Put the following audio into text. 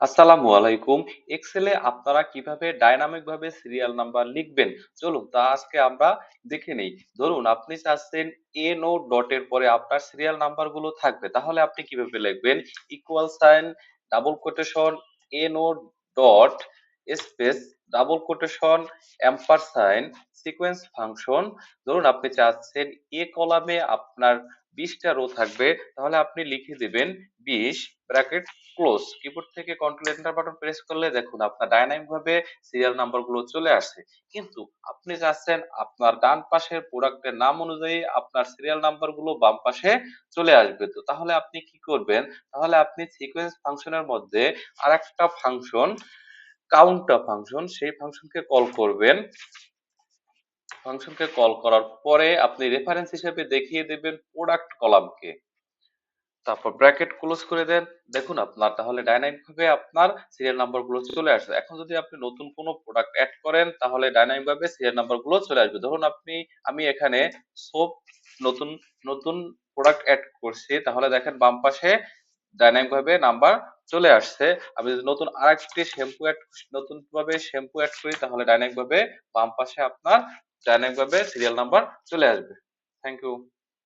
আসসালামু আলাইকুম। এক্সেলে আপনারা কীভাবে ডাইনামিক ভাবে সিরিয়াল নাম্বার লিখবেন? চলুন, তা আজকে আমরা দেখে নেই। ধরুন, আপনি চাচ্ছেন এ নো এর পরে আপনার সিরিয়াল নাম্বারগুলো থাকবে। তাহলে আপনি কীভাবে লিখবেন? Equal sign double quotation A no dot space double quotation sign sequence function ধরুন আপনি চাচ্ছেন এ কলামে আপনার বিশটা রো থাকবে, তাহলে আপনি লিখে দিবেন বিশ ব্র্যাকেট ক্লোজ কিবোর্ড থেকে কন্ট্রোল এন্টার বাটন প্রেস করলে দেখুন আপনার ডাইনামিক ভাবে সিরিয়াল নাম্বারগুলো চলে আসছে কিন্তু আপনি চাচ্ছেন আপনার ডান পাশের প্রোডাক্টের নাম অনুযায়ী আপনার সিরিয়াল নাম্বারগুলো বাম পাশে চলে আসবে। তো তাহলে আপনি কি করবেন? তাহলে আপনি সিকোয়েন্স ফাংশনের মধ্যে আরেকটা ফাংশন কাউন্টার ফাংশন সেই ফাংশনকে কল করবেন। ফাংশনকে কল করার পরে আপনি রেফারেন্স হিসেবে দেখিয়ে দেবেন প্রোডাক্ট কলামকে তারপর ব্র্যাকেট ক্লোজ করে দেন। দেখুন আপনার, তাহলে ডাইনামিক ভাবে আপনার সিরিয়াল নাম্বারগুলো চলে আসবে। এখন যদি আপনি নতুন কোনো প্রোডাক্ট অ্যাড করেন, তাহলে ডাইনামিক ভাবে সিরিয়াল নাম্বারগুলো চলে আসবে। ধরুন আপনি, আমি এখানে সোপ নতুন নতুন প্রোডাক্ট অ্যাড করছি, তাহলে দেখেন বাম পাশে ডাইনামিক ভাবে নাম্বার চলে আসছে। আমি যদি নতুন আরেকটি শ্যাম্পু অ্যাড নতুন ভাবে শ্যাম্পু অ্যাড করি, তাহলে ডাইনামিক ভাবে বাম পাশে আপনার ডাইনামিক ভাবে সিরিয়াল নাম্বার চলে আসবে। Thank you